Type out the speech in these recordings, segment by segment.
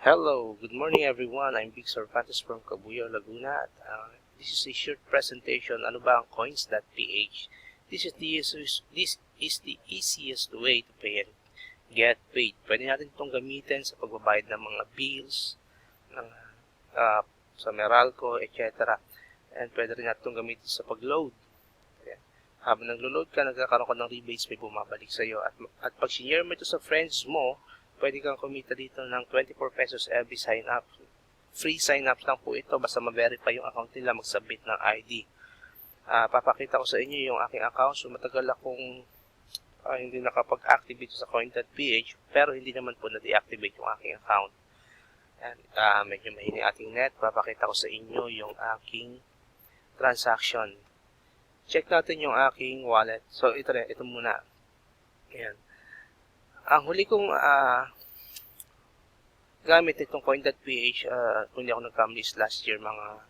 Hello, good morning everyone. I'm Big Cervantes from Cabuyao, Laguna. At, uh, this is a short presentation. Ano ba ang coins.ph? This is the this is the easiest way to pay and get paid. Pwede natin itong gamitin sa pagbabayad ng mga bills, ng, uh, sa Meralco, etc. And pwede rin natin itong gamitin sa pag-load. Habang naglo-load ka, nagkakaroon ka ng rebates, may bumabalik sa iyo. At, at pag sinare mo ito sa friends mo, pwede kang kumita dito ng 24 pesos every sign up. Free sign up lang po ito basta ma-verify yung account nila mag-submit ng ID. Ah, papakita ko sa inyo yung aking account. So matagal akong ah, hindi nakapag-active dito sa coin.ph pero hindi naman po na-deactivate yung aking account. And, ah, medyo mahinig ating net. Papakita ko sa inyo yung aking transaction. Check natin yung aking wallet. So ito rin, ito muna. Ayan. Ang huli kong ah, gamit itong coin.ph, uh, kung hindi ako nagkamali is last year, mga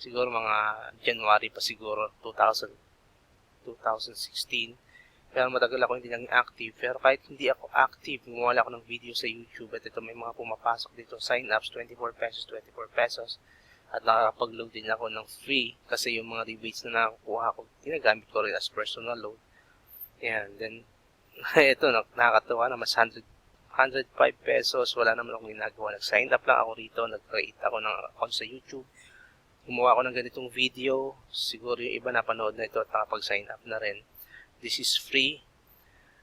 siguro mga January pa siguro, 2000, 2016. Pero matagal ako hindi naging active. Pero kahit hindi ako active, gumawa ako ng video sa YouTube at ito may mga pumapasok dito. Sign-ups, 24 pesos, 24 pesos. At nakakapag-load din ako ng free kasi yung mga rebates na nakukuha ko, ginagamit ko rin as personal load. Yan, then ito, nakakatawa na mas 100, 105 pesos, wala naman akong ginagawa. Nag-sign up lang ako rito, nag-create ako ng account sa YouTube. Gumawa ako ng ganitong video. Siguro yung iba napanood na ito at nakapag-sign up na rin. This is free.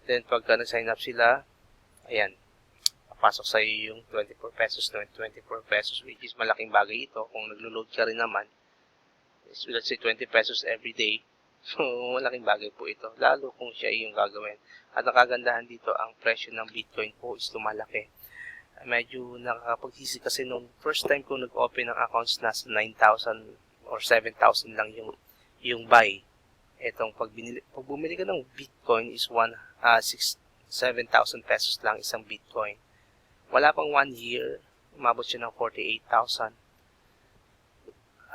Then pagka nag-sign up sila, ayan, papasok sa iyo yung 24 pesos, 24 pesos, which is malaking bagay ito. Kung naglo-load ka rin naman, let's say 20 pesos every day, malaking bagay po ito. Lalo kung siya yung gagawin. At nakagandahan dito, ang presyo ng Bitcoin po is lumalaki. Medyo nakakapagsisi kasi nung first time ko nag-open ng accounts, nasa 9,000 or 7,000 lang yung, yung buy. Etong pag, binili, pag bumili ka ng Bitcoin is 1, uh, 6, 7,000 pesos lang isang Bitcoin. Wala pang 1 year, umabot siya ng 48,000.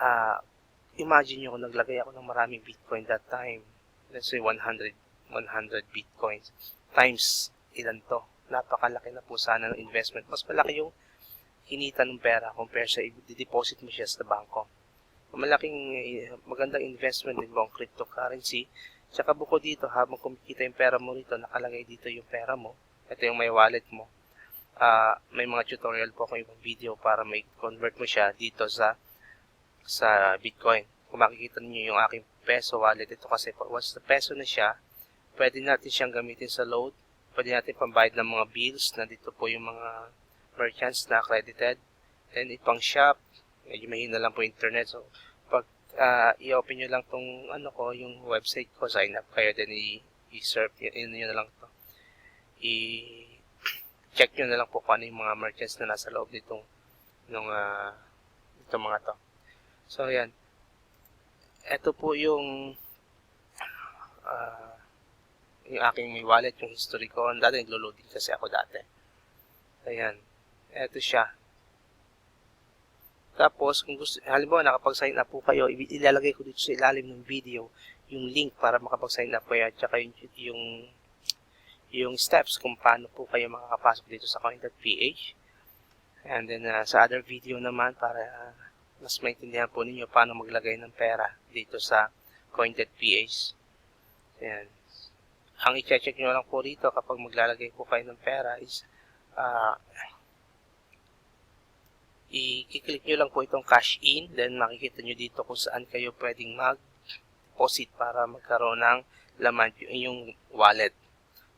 Ah, uh, imagine nyo kung naglagay ako ng maraming Bitcoin that time. Let's say 100, 100 Bitcoins times ilan to. Napakalaki na po sana ng investment. Mas malaki yung kinita ng pera compare sa i-deposit mo siya sa bangko. Malaking magandang investment din mo ang cryptocurrency. Tsaka buko dito, habang kumikita yung pera mo rito, nakalagay dito yung pera mo. Ito yung may wallet mo. Uh, may mga tutorial po ako yung video para may convert mo siya dito sa sa Bitcoin. Kung makikita niyo yung aking peso wallet, ito kasi once na peso na siya, pwede natin siyang gamitin sa load, pwede natin pambayad ng mga bills, nandito po yung mga merchants na accredited, then ipang shop, medyo mahina lang po internet, so pag uh, i-open nyo lang tong ano ko, yung website ko, sign up kayo, then i-serve, yun nyo na lang to. I-check nyo na lang po kung ano yung mga merchants na nasa loob nitong nung uh, itong mga to. So, ayan. Ito po yung uh, yung aking may wallet, yung history ko. Dati naglo-loading kasi ako dati. Ayan. Ito siya. Tapos, kung gusto, halimbawa nakapag-sign up po kayo, ilalagay ko dito sa ilalim ng video yung link para makapag-sign up kayo at saka yung, yung, yung steps kung paano po kayo makakapasok dito sa coin.ph. And then, uh, sa other video naman, para uh, mas maintindihan po ninyo paano maglagay ng pera dito sa coin.ph. Ayan. Ang i-check nyo lang po rito kapag maglalagay po kayo ng pera is uh, i-click nyo lang po itong cash in then makikita nyo dito kung saan kayo pwedeng mag-deposit para magkaroon ng laman yung wallet.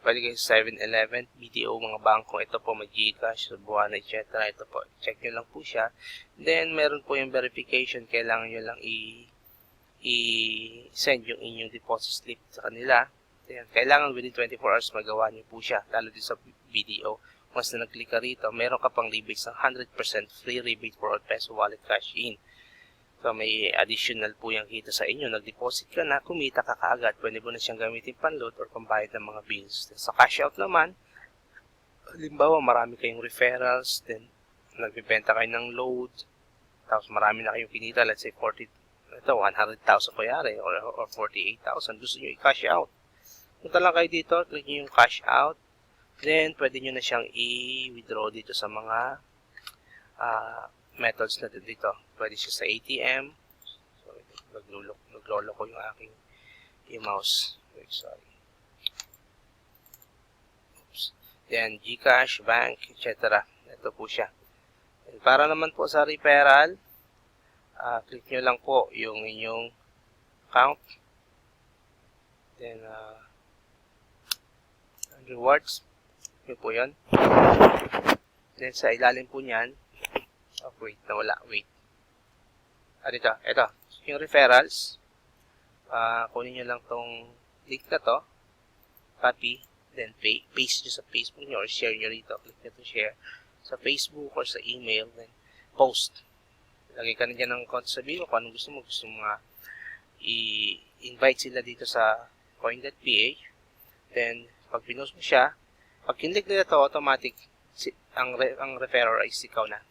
Pwede kayo sa 7-Eleven, BDO, mga bangko. Ito po, may Gcash, Subuana, etc. Ito po, check nyo lang po siya. Then, meron po yung verification. Kailangan nyo lang i- i-send yung inyong deposit slip sa kanila. Ayan. Kailangan within 24 hours magawa nyo po siya, lalo din sa BDO. Once na nag-click ka rito, meron ka pang rebates ng 100% free rebate for all peso wallet cash in. So, may additional po yung kita sa inyo. Nag-deposit ka na, kumita ka kaagad. Pwede mo na siyang gamitin pan-load or pambayad ng mga bills. Sa cash out naman, halimbawa marami kayong referrals, then nagbibenta kayo ng load, tapos marami na kayong kinita, let's say 40, ito, 100,000 kuyari, or, or 48,000, gusto nyo i-cash out. Punta lang kayo dito, click nyo yung cash out, then pwede nyo na siyang i-withdraw dito sa mga ah, methods na dito. Pwede siya sa ATM. So, naglulok, naglolo ko yung aking yung mouse. Wait, sorry. Oops. Then, Gcash, bank, etc. Ito po siya. And para naman po sa referral, ah, click nyo lang po yung inyong account. Then, ah, rewards. Yun po yun. Then, sa ilalim po niyan, oh, wait, nawala, wait. Ah, dito, ito. Yung referrals, ah, kunin nyo lang tong link na to, copy, then pa- paste nyo sa Facebook nyo or share nyo rito. Click nyo to share sa Facebook or sa email, then post. Lagay ka na dyan ng account sa mo kung anong gusto mo. Gusto mo nga i-invite sila dito sa coin.ph. Then, pag pinost mo siya, pag kinlik nila to, automatic, ang, re, ang referrer ay ikaw na.